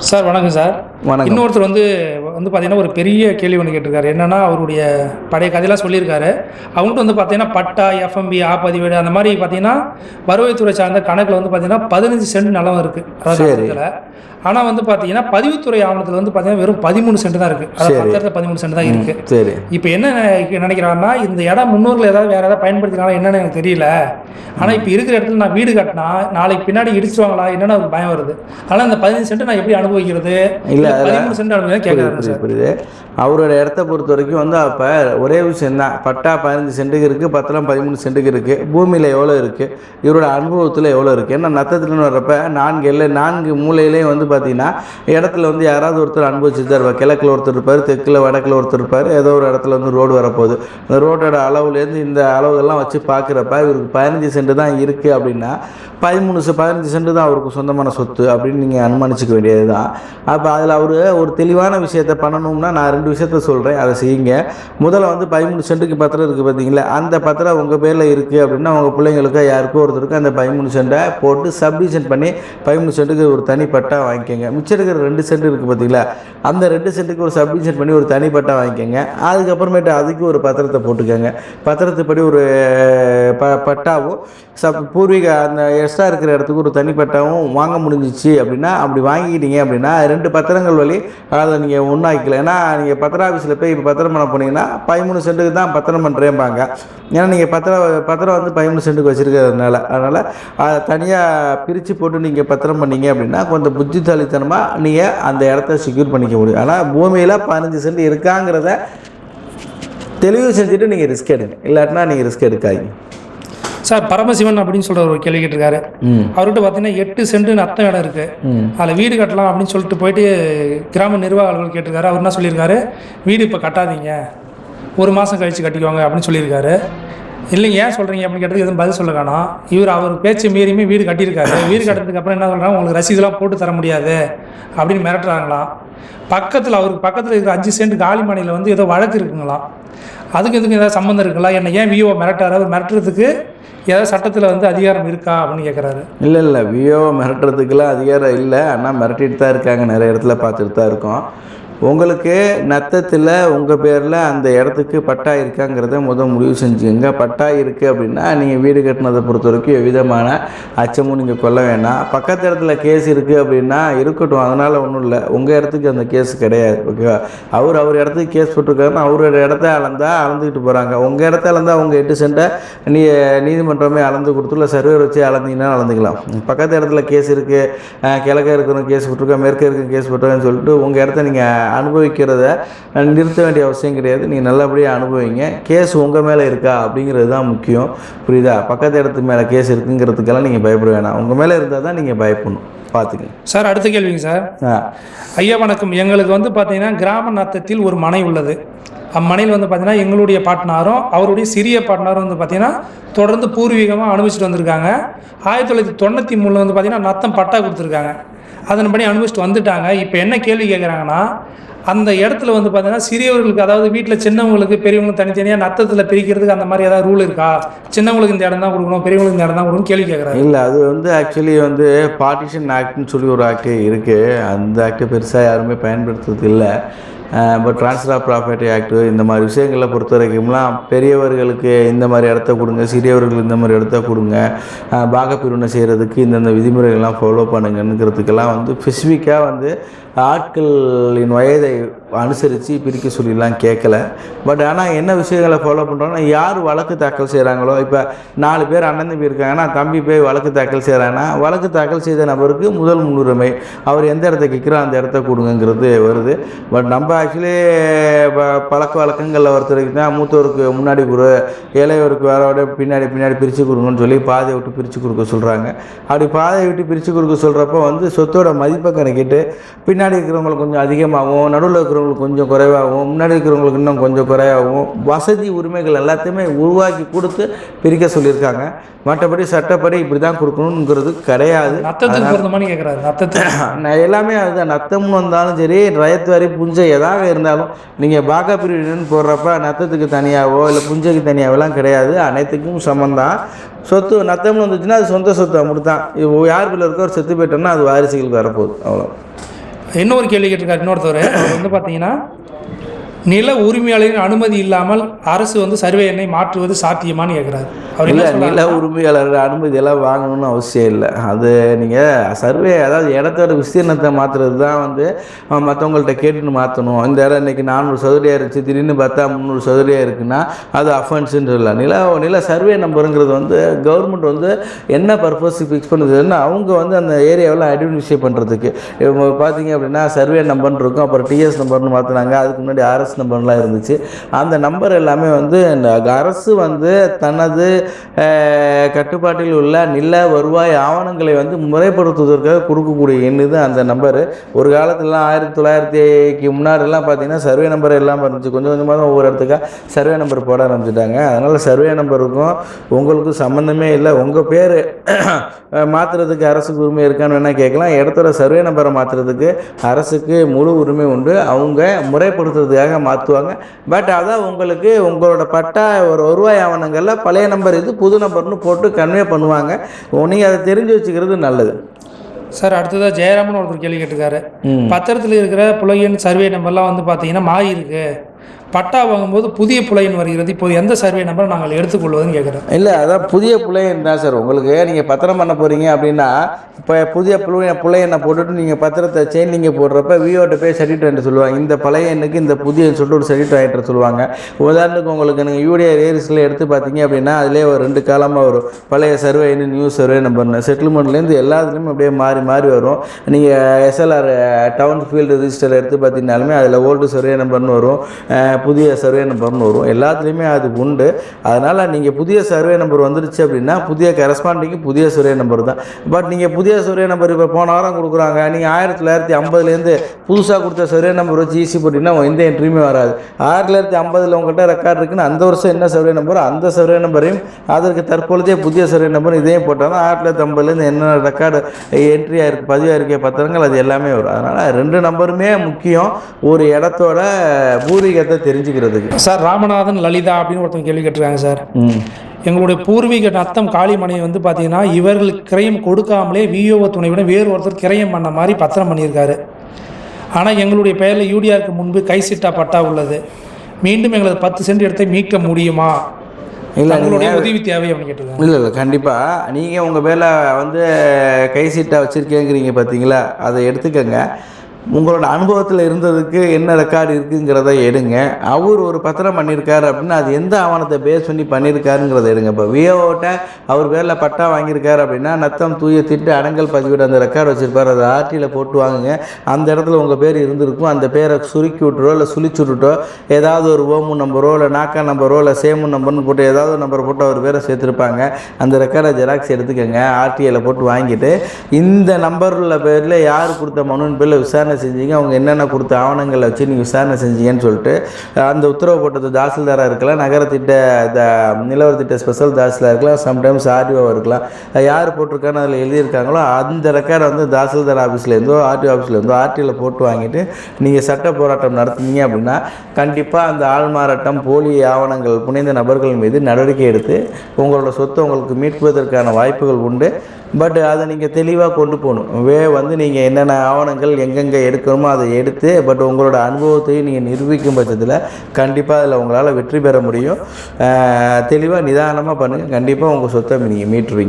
Sir வணக்கம் sir. வணக்கம். இன்னொருத்தர் வந்து வந்து பார்த்தீங்கன்னா ஒரு பெரிய கேள்வி ஒன்று கேட்டிருக்காரு. என்னன்னா அவருடைய பழைய கதையெல்லாம் சொல்லியிருக்காரு. அவங்கள்ட்ட வந்து பார்த்தீங்கன்னா பட்டா எஃப்எம்பி ஆப்பதிவேடு அந்த மாதிரி பார்த்தீங்கன்னா வருவாய்த்துறை சார்ந்த கணக்கில் வந்து பார்த்தீங்கன்னா பதினஞ்சு சென்ட் நிலம் இருக்குது. அதாவது ஆனால் வந்து பார்த்தீங்கன்னா பதிவுத்துறை ஆவணத்தில் வந்து பார்த்தீங்கன்னா வெறும் பதிமூணு சென்ட் தான் இருக்குது அதாவது சரி. பத்திரத்தில் பதிமூணு சென்ட் தான் இருக்குது சரி. இப்போ என்ன நினை- நினைக்கிறாங்கன்னா இந்த இடம் முன்னோர்கள் ஏதாவது வேறு ஏதாவது பயன்படுத்தினாலும் என்னன்னு எனக்கு தெரியல. ஆனால் இப்போ இருக்கிற இடத்துல நான் வீடு கட்டினா நாளைக்கு பின்னாடி இடிச்சிருவாங்களா என்னன்னு ஒரு பயம் வருது. ஆனால் இந்த பதினஞ்சு சென்ட் நான் எப்படி அனுபவிக்கிறது. இல்ல, புரியுது புரியுது அவரோட இடத்த பொறுத்த வரைக்கும் வந்து அப்போ ஒரே விஷயம் தான். பட்டா பதினஞ்சு சென்ட்டுக்கு இருக்குது பத்தலாம் பதிமூணு சென்ட்டுக்கு இருக்குது பூமியில் எவ்வளோ இருக்குது இவரோட அனுபவத்தில் எவ்வளோ இருக்குது ஏன்னா நத்தத்துலன்னு வர்றப்ப நான்கு எல்லை நான்கு மூலையிலையும் வந்து பார்த்தீங்கன்னா இடத்துல வந்து யாராவது ஒருத்தர் அனுபவிச்சுட்டு தான் இருப்பார். கிழக்கில் ஒருத்தர் இருப்பார் தெற்கில் வடக்கில் ஒருத்தர் இருப்பார். ஏதோ ஒரு இடத்துல வந்து ரோடு வரப்போகுது. அந்த ரோட்டோட அளவுலேருந்து இந்த அளவுகள்லாம் வச்சு பார்க்குறப்ப இவருக்கு பதினஞ்சு சென்ட் தான் இருக்குது அப்படின்னா பதிமூணு செ- பதினஞ்சு சென்ட் தான் அவருக்கு சொந்தமான சொத்து அப்படின்னு நீங்கள் அனுமானிச்சுக்க வேண்டியது தான் அப்போ அதில் அவர் ஒரு தெளிவான விஷயத்தை பண்ணணும்னா நான் ரெண்டு விஷயத்த சொல்கிறேன் அதை செய்யுங்க. முதல்ல வந்து பதிமூணு சென்ட்டுக்கு பத்திரம் இருக்குது பார்த்தீங்களா அந்த பத்திரம் உங்கள் பேரில் இருக்குது அப்படின்னா உங்கள் பிள்ளைங்களுக்கு யாருக்கோ ஒருத்தருக்கு அந்த பதிமூணு சென்ட்டை போட்டு சப்டிஷன் பண்ணி பதிமூணு சென்ட்டுக்கு ஒரு தனி பட்டா வாங்கிக்கோங்க. மிச்சம் இருக்கிற ரெண்டு சென்ட் இருக்குது பார்த்தீங்களா அந்த ரெண்டு சென்ட்டுக்கு ஒரு சப்டிஷன் பண்ணி ஒரு தனி பட்டா வாங்கிக்கோங்க. அதுக்கப்புறமேட்டு அதுக்கு ஒரு பத்திரத்தை போட்டுக்கோங்க. பத்திரத்துப்படி ஒரு பட்டாவும் சப் பூர்வீக அந்த எக்ஸ்ட்ரா இருக்கிற இடத்துக்கு ஒரு தனி பட்டாவும் வாங்க முடிஞ்சிச்சு அப்படின்னா அப்படி வாங்கிக்கிட்டீங்க அப்படின்னா ரெண்டு பத்திரங்கள் வழி அதை நீங்கள் ஒன்றாக்கிக்கலாம் ஏன்னா நீங்கள் பத்திர ஆஃபீஸில் போய் இப்போ பத்திரம் பண்ண போனீங்கன்னா பதிமூணு சென்ட்டுக்கு தான் பத்திரம் பண்ணுறேன்பாங்க ஏன்னா நீங்கள் பத்திரம் பத்திரம் வந்து பதிமூணு சென்ட்டுக்கு வச்சுருக்கிறதுனால. அதனால் அதை தனியாக பிரித்து போட்டு நீங்கள் பத்திரம் பண்ணீங்க அப்படின்னா கொஞ்சம் புத்திசாலித்தனமாக நீங்கள் அந்த இடத்த செக்யூர் பண்ணிக்க முடியும். ஆனால் பூமியில் பதினஞ்சு சென்ட் இருக்காங்கிறத தெளிவு செஞ்சுட்டு நீங்கள் ரிஸ்க் எடுங்க. இல்லாட்டினா நீங்கள் ரிஸ்க் எடுக்காதீங்க. சார் பரமசிவன் அப்படின்னு சொல்ற ஒரு கேள்வி கேட்டிருக்காரு. அவர்கிட்ட பார்த்தீங்கன்னா எட்டு சென்ட் அத்தம் இடம் இருக்கு. அதில் வீடு கட்டலாம் அப்படின்னு சொல்லிட்டு போயிட்டு கிராம நிர்வாக அலுவலர் கேட்டிருக்காரு. அவர் என்ன சொல்லியிருக்காரு? வீடு இப்போ கட்டாதீங்க. ஒரு மாதம் கழித்து கட்டிக்குவாங்க அப்படின்னு சொல்லியிருக்காரு. இல்லைங்க ஏன் சொல்கிறீங்க அப்படின்னு கேட்டதுக்கு எதுவும் பதில் சொல்ல காணோம். இவர் அவர் பேச்சு மீறியுமே வீடு கட்டியிருக்காரு. வீடு கட்டுறதுக்கு அப்புறம் என்ன சொல்கிறாங்க உங்களுக்கு ரசீதெல்லாம் போட்டு தர முடியாது அப்படின்னு மிரட்டுறாங்களாம். பக்கத்தில் அவருக்கு பக்கத்தில் இருக்கிற அஞ்சு சென்ட் காலிமனையில் வந்து ஏதோ வழக்கு இருக்குங்களாம். அதுக்கு எதுக்கு ஏதாவது சம்மந்தம் இருக்குங்களா? என்ன ஏன் விஓ மிரட்டாரு? அவர் மிரட்டுறதுக்கு ஏதாவது சட்டத்தில் வந்து அதிகாரம் இருக்கா அப்படின்னு கேட்குறாரு இல்லை இல்லை விஓ மிரட்டுறதுக்கெல்லாம் அதிகாரம் இல்லை. ஆனால் மிரட்டிட்டு தான் இருக்காங்க. நிறைய இடத்துல பார்த்துட்டு தான் இருக்கோம். உங்களுக்கு நத்தத்தில் உங்கள் பேரில் அந்த இடத்துக்கு பட்டா இருக்காங்கிறத முதல் முடிவு செஞ்சுக்கோங்க பட்டா இருக்குது அப்படின்னா நீங்கள் வீடு கட்டினதை பொறுத்த வரைக்கும் எவ்விதமான அச்சமும் நீங்கள் கொள்ள வேண்டாம் பக்கத்து இடத்துல கேஸ் இருக்குது அப்படின்னா இருக்கட்டும் அதனால் ஒன்றும் இல்லை. உங்கள் இடத்துக்கு அந்த கேஸ் கிடையாது ஓகேவா அவர் அவர் இடத்துக்கு கேஸ் போட்டிருக்காருன்னா அவரோட இடத்த அளந்தால் அளந்துக்கிட்டு போகிறாங்க உங்கள் இடத்த அளந்தால் அவங்க எட்டு சென்ட்டை நீ நீதிமன்றமே அளந்து கொடுத்துல சர்வர் வச்சு அளந்தீங்கன்னா அளந்துக்கலாம். பக்கத்து இடத்துல கேஸ் இருக்குது கிழக்க இருக்கிறவங்க கேஸ் போட்டிருக்கா மேற்க இருக்கிற கேஸ் போட்டிருக்கான்னு சொல்லிட்டு உங்கள் இடத்த நீங்கள் அனுபவிக்கிறத நிறுத்த வேண்டிய அவசியம் கிடையாது. நீங்கள் நல்லபடியாக அனுபவிங்க. கேஸ் உங்கள் மேலே இருக்கா அப்படிங்கிறது தான் முக்கியம். புரியுதா? பக்கத்து இடத்து மேலே கேஸ் இருக்குங்கிறதுக்கெல்லாம் நீங்கள் பயப்பட வேணாம். உங்கள் மேலே இருந்தால் தான் நீங்கள் பயப்படணும். பார்த்துக்கங்க சார் அடுத்த கேள்விங்க சார். ஐயா வணக்கம். எங்களுக்கு வந்து பார்த்தீங்கன்னா கிராம நத்தத்தில் ஒரு மனை உள்ளது. அம்மனையில் வந்து பார்த்தீங்கன்னா எங்களுடைய பாட்னாரும் அவருடைய சிறிய பாட்னாரும் வந்து பார்த்தீங்கன்னா தொடர்ந்து பூர்வீகமாக அனுபவிச்சுட்டு வந்திருக்காங்க. ஆயிரத்தி தொள்ளாயிரத்தி தொண்ணூற்றி மூணில் வந்து பார்த்தீங்கன்னா நத்தம் பட்டா கொடுத்துருக்காங்க. அதன்படி அனுபவிச்சுட்டு வந்துட்டாங்க. இப்போ என்ன கேள்வி கேட்குறாங்கன்னா அந்த இடத்துல வந்து பார்த்தீங்கன்னா சிறியவர்களுக்கு அதாவது வீட்டில் சின்னவங்களுக்கு பெரியவங்களுக்கு தனித்தனியாக நத்தத்தில் பிரிக்கிறதுக்கு அந்த மாதிரி ஏதாவது ரூல் இருக்கா? சின்னவங்களுக்கு இந்த இடம் தான் கொடுக்கணும் பெரியவங்களுக்கு இந்த இடம் தான் கொடுக்கணும் கேள்வி கேட்குறாங்க இல்லை அது வந்து ஆக்சுவலி வந்து பார்ட்டிஷன் ஆக்ட்னு சொல்லி ஒரு ஆக்ட் இருக்குது அந்த ஆக்ட் பெருசாக யாருமே பயன்படுத்துறது இல்லை. இப்போ ட்ரான்ஸ்ஃபர் ஆஃப் ப்ராப்பர்ட்டி ஆக்ட் இந்த மாதிரி விஷயங்களை பொறுத்த வரைக்கும்லாம் பெரியவர்களுக்கு இந்த மாதிரி இடத்த கொடுங்க சிறியவர்களுக்கு இந்த மாதிரி இடத்த கொடுங்க பாகப்பிரிவினை செய்கிறதுக்கு இந்தந்த விதிமுறைகள்லாம் ஃபாலோ பண்ணுங்கிறதுக்கெல்லாம் வந்து ஸ்பெசிஃபிக்காக வந்து ஆட்களின் வயதை அனுசரித்து பிரிக்க சொல்லிலாம் கேட்கல பட் ஆனால் என்ன விஷயங்களை ஃபாலோ பண்ணுறோன்னா யார் வழக்கு தாக்கல் செய்கிறாங்களோ இப்போ நாலு பேர் அண்ணன் தம்பி இருக்காங்கன்னா தம்பி போய் வழக்கு தாக்கல் செய்கிறாங்கன்னா வழக்கு தாக்கல் செய்த நபருக்கு முதல் முன்னுரிமை. அவர் எந்த இடத்த கேட்குறோ அந்த இடத்த கொடுங்கங்கிறது வருது. பட் நம்ம ஆக்சுவலி பழக்க வழக்கங்களில் ஒருத்தருக்கு தான் மூத்தவருக்கு முன்னாடி கொடு இளையவருக்கு வேறோட பின்னாடி பின்னாடி பிரித்து கொடுங்கன்னு சொல்லி பாதையை விட்டு பிரித்து கொடுக்க சொல்கிறாங்க அப்படி பாதையை விட்டு பிரித்து கொடுக்க சொல்கிறப்ப வந்து சொத்தோட மதிப்பை கணக்கிட்டு பின்னாடி இருக்கிறவங்களுக்கு கொஞ்சம் அதிகமாகவும் நடுவில் இருக்கிறவங்களுக்கு கொஞ்சம் குறைவாகவும் முன்னாடி இருக்கிறவங்களுக்கு இன்னும் கொஞ்சம் குறைவாகவும் வசதி உரிமைகள் எல்லாத்தையுமே உருவாக்கி கொடுத்து பிரிக்க சொல்லியிருக்காங்க. மற்றபடி சட்டப்படி இப்படி தான் கொடுக்கணுங்கிறது கிடையாது எல்லாமே அதுதான். நத்தம்னு வந்தாலும் சரி ரயத்து வரி புஞ்சை எதாக இருந்தாலும் நீங்கள் பாக்கா பிரிவினு போடுறப்ப நத்தத்துக்கு தனியாகவோ இல்லை புஞ்சைக்கு தனியாகவெல்லாம் கிடையாது. அனைத்துக்கும் சமந்தான் சொத்து நத்தம்னு வந்துச்சுன்னா அது சொந்த சொத்து தான் யார் பிள்ளை இருக்கோ ஒரு செத்து போயிட்டோம்னா அது வாரிசுகளுக்கு வரப்போகுது. அவ்வளோ இன்னொரு கேள்வி கேட்டிருக்காரு இன்னொருத்தவர். அவர் வந்து பார்த்தீங்கன்னா நில உரிமையாளரின் அனுமதி இல்லாமல் அரசு வந்து சர்வே எண்ணை மாற்றுவது சாத்தியமான்னு கேட்குறாரு அவர் இல்லை நில உரிமையாளர் அனுமதி எல்லாம் வாங்கணும்னு அவசியம் இல்லை. அது நீங்கள் சர்வே அதாவது இடத்தோட விஸ்தீர்ணத்தை மாற்றுறது தான் வந்து மற்றவங்கள்ட்ட கேட்டுன்னு மாற்றணும் இந்த இடம் இன்னைக்கு நானூறு சதுரியாக இருந்துச்சு திடீர்னு பார்த்தா முந்நூறு சதுரியாக இருக்குன்னா அது அஃபென்ஸுன்னு சொல்லலாம் நில நில சர்வே நம்பருங்கிறது வந்து கவர்மெண்ட் வந்து என்ன பர்பஸ் ஃபிக்ஸ் பண்ணுதுன்னா அவங்க வந்து அந்த ஏரியாவில் ஐடென்டிஃபை பண்ணுறதுக்கு இப்போ பார்த்தீங்க அப்படின்னா சர்வே நம்பர்னு இருக்கும் அப்புறம் டிஎஸ் நம்பர்னு மாற்றினாங்க அதுக்கு முன்னாடி ஆர்எஸ் நம்பர்லாம் இருந்துச்சு. அந்த நம்பர் எல்லாமே வந்து இந்த அரசு வந்து தனது கட்டுப்பாட்டில் உள்ள நில வருவாய் ஆவணங்களை வந்து முறைப்படுத்துவதற்காக கொடுக்கக்கூடிய எண் அந்த நம்பரு. ஒரு காலத்துலலாம் ஆயிரத்தி தொள்ளாயிரத்திக்கு முன்னாடிலாம் பார்த்தீங்கன்னா சர்வே நம்பர் எல்லாம் இருந்துச்சு. கொஞ்சம் கொஞ்சமாக தான் ஒவ்வொரு இடத்துக்காக சர்வே நம்பர் போட ஆரம்பிச்சிட்டாங்க. அதனால் சர்வே நம்பருக்கும் உங்களுக்கும் சம்மந்தமே இல்லை. உங்கள் பேர் மாற்றுறதுக்கு அரசுக்கு உரிமை இருக்கான்னு வேணால் கேட்கலாம். இடத்தோட சர்வே நம்பரை மாற்றுறதுக்கு அரசுக்கு முழு உரிமை உண்டு. அவங்க முறைப்படுத்துறதுக்காக மாற்றுவாங்க பட் அதான் உங்களுக்கு உங்களோட பட்டா ஒரு வருவாய் ஆவணங்களில் பழைய நம்பர் இது புது நம்பர்னு போட்டு கன்வே பண்ணுவாங்க. நீங்கள் அதை தெரிஞ்சு வச்சுக்கிறது நல்லது. சார் அடுத்ததாக ஜெயராமன் ஒருத்தர் கேள்வி கேட்டிருக்காரு. பத்திரத்தில் இருக்கிற புலையன் சர்வே நம்பர்லாம் வந்து பார்த்தீங்கன்னா மாறி இருக்கு. பட்டா வாங்கும்போது புதிய புலையன் வருகிறது. இப்போ எந்த சர்வே நம்பர் நாங்கள் எடுத்துக்கொள்வதுன்னு கேட்குறேன். இல்லை அதான் புதிய புலையன் தான் சார் உங்களுக்கு நீங்கள் பத்திரம் பண்ண போகிறீங்க அப்படின்னா இப்போ புதிய புலைய புலையனை போட்டுட்டு நீங்கள் பத்திரத்தை செயினிங்க போடுறப்ப விஓட்ட போய் சர்டிஃபிகேட் வாங்கிட்டு சொல்லுவாங்க. இந்த பழைய எண்ணுக்கு இந்த புதிய சொல்லிட்டு ஒரு சர்டிஃபிகேட் வாங்கிட்டு சொல்லுவாங்க. உதாரணத்துக்கு உங்களுக்கு நீங்கள் யூடிஐ ஏரிஸில் எடுத்து பார்த்தீங்க அப்படின்னா அதிலே ஒரு ரெண்டு காலமாக வரும். பழைய சர்வே நியூ சர்வே நம்பர்னு செட்டில்மெண்ட்லேருந்து எல்லாத்துலேயுமே அப்படியே மாறி மாறி வரும். நீங்கள் எஸ்எல்ஆர் டவுன் ஃபீல்டு ரிஜிஸ்டர் எடுத்து பார்த்தீங்கன்னாலுமே அதில் ஓல்டு சர்வே நம்பர்னு வரும். புதிய சர்வே நம்பர்னு வரும். எல்லாத்துலேயுமே அது உண்டு. அதனால் நீங்கள் புதிய சர்வே நம்பர் வந்துருச்சு அப்படின்னா புதிய கரஸ்பாண்டிங்கு புதிய சர்வே நம்பர் தான். பட் நீங்கள் புதிய சர்வே நம்பர் இப்போ போன வாரம் கொடுக்குறாங்க. நீங்கள் ஆயிரத்தி தொள்ளாயிரத்தி ஐம்பதுலேருந்து புதுசாக கொடுத்த சர்வே நம்பர் வச்சு ஈஸி போட்டிங்கன்னா எந்த என்ட்ரியுமே வராது. ஆயிரத்தி தொள்ளாயிரத்தி ஐம்பதில் உங்கள்கிட்ட ரெக்கார்ட் இருக்குன்னு அந்த வருஷம் என்ன சர்வே நம்பரோ அந்த சர்வே நம்பரையும் அதற்கு தற்பொழுதே புதிய சர்வே நம்பர் இதையும் போட்டால் தான் ஆயிரத்தி தொள்ளாயிரத்தி ஐம்பதுலேருந்து என்ன ரெக்கார்டு என்ட்ரி ஆயிருக்கு பதிவாயிருக்க பத்திரங்கள் அது எல்லாமே வரும். அதனால் ரெண்டு நம்பருமே முக்கியம். ஒரு இடத்தோட பூர்வீகத்தை தெரிஞ்சுக்கிறதுக்கு. சார் ராமநாதன் லலிதா அப்படின்னு ஒருத்தவங்க கேள்வி கேட்டிருக்காங்க சார். எங்களுடைய பூர்வீக நத்தம் காளிமனை வந்து பார்த்தீங்கன்னா இவர்களுக்கு கிரயம் கொடுக்காமலே விஓஓ துணையுடன் வேறு ஒருத்தர் கிரயம் பண்ண மாதிரி பத்திரம் பண்ணியிருக்காரு. ஆனால் எங்களுடைய பெயரில் யூடிஆருக்கு முன்பு கைசிட்டா பட்டா உள்ளது. மீண்டும் எங்களது பத்து சென்ட் இடத்தை மீட்க முடியுமா? இல்லை எங்களுடைய உதவி தேவை அப்படின்னு கேட்டிருக்காங்க. இல்லை இல்லை கண்டிப்பாக நீங்கள் உங்கள் பேரில் வந்து கை சீட்டாக வச்சுருக்கேங்கிறீங்க பார்த்தீங்களா அதை எடுத்துக்கங்க. உங்களோட அனுபவத்தில் இருந்ததுக்கு என்ன ரெக்கார்டு இருக்குங்கிறத எடுங்க. அவர் ஒரு பத்திரம் பண்ணியிருக்காரு அப்படின்னா அது எந்த ஆவணத்தை பேஸ் பண்ணி பண்ணியிருக்காருங்கிறத எடுங்க. இப்போ விஓட்ட அவர் பேரில் பட்டா வாங்கியிருக்காரு அப்படின்னா நத்தம் தூய திட்டு அடங்கல் பதிவிட அந்த ரெக்கார்டு வச்சுருப்பார். அதை ஆர்டியில் போட்டு வாங்குங்க. அந்த இடத்துல உங்கள் பேர் இருந்திருக்கும். அந்த பேரை சுருக்கி விட்டுறோ இல்லை சுழிச்சு விட்டுட்டோ ஏதாவது ஒரு ஓமு நம்பரோ இல்லை நாக்கா நம்பரோ இல்லை சேமு நம்பர்னு போட்டு ஏதாவது ஒரு நம்பர் போட்டு அவர் பேரை சேர்த்துருப்பாங்க. அந்த ரெக்கார்டை ஜெராக்ஸ் எடுத்துக்கோங்க. ஆர்டிஐயில் போட்டு வாங்கிட்டு இந்த நம்பரில் பேரில் யார் கொடுத்த மனுவின் பேரில் விசாரணை செஞ்சீங்க அவங்க என்னென்ன கொடுத்த ஆவணங்களை வச்சு நீங்கள் விசாரணை செஞ்சீங்கன்னு சொல்லிட்டு அந்த உத்தரவு போட்டது தாசில்தாராக இருக்கலாம் நகரத்திட்ட த நிலவர திட்ட ஸ்பெஷல் தாசிலாக இருக்கலாம் சம்டைம்ஸ் ஆர்டிஓவாக இருக்கலாம். யார் போட்டிருக்கான்னு அதில் எழுதியிருக்காங்களோ அந்த ரெக்கார்டை வந்து தாசில்தார் ஆஃபீஸ்லேருந்தோ ஆர்டிஓ ஆஃபீஸ்லேருந்தோ ஆர்டியில் போட்டு வாங்கிட்டு நீங்கள் சட்ட போராட்டம் நடத்துனீங்க அப்படின்னா கண்டிப்பாக அந்த ஆள்மாறாட்டம் போலி ஆவணங்கள் புனைந்த நபர்கள் மீது நடவடிக்கை எடுத்து உங்களோட சொத்தை உங்களுக்கு மீட்பதற்கான வாய்ப்புகள் உண்டு. பட் அதை நீங்கள் தெளிவாக கொண்டு போகணும். வே வந்து நீங்கள் என்னென்ன ஆவணங்கள் எங்கெங்கே எடுக்கணுமோ அதை எடுத்து பட் உங்களோட அனுபவத்தையும் நீங்கள் நிரூபிக்கும் பட்சத்தில் கண்டிப்பாக அதில் உங்களால் வெற்றி பெற முடியும். தெளிவாக நிதானமாக பண்ணுங்கள் கண்டிப்பாக உங்கள் சொத்தை நீங்கள் மீட்டுருவீங்க.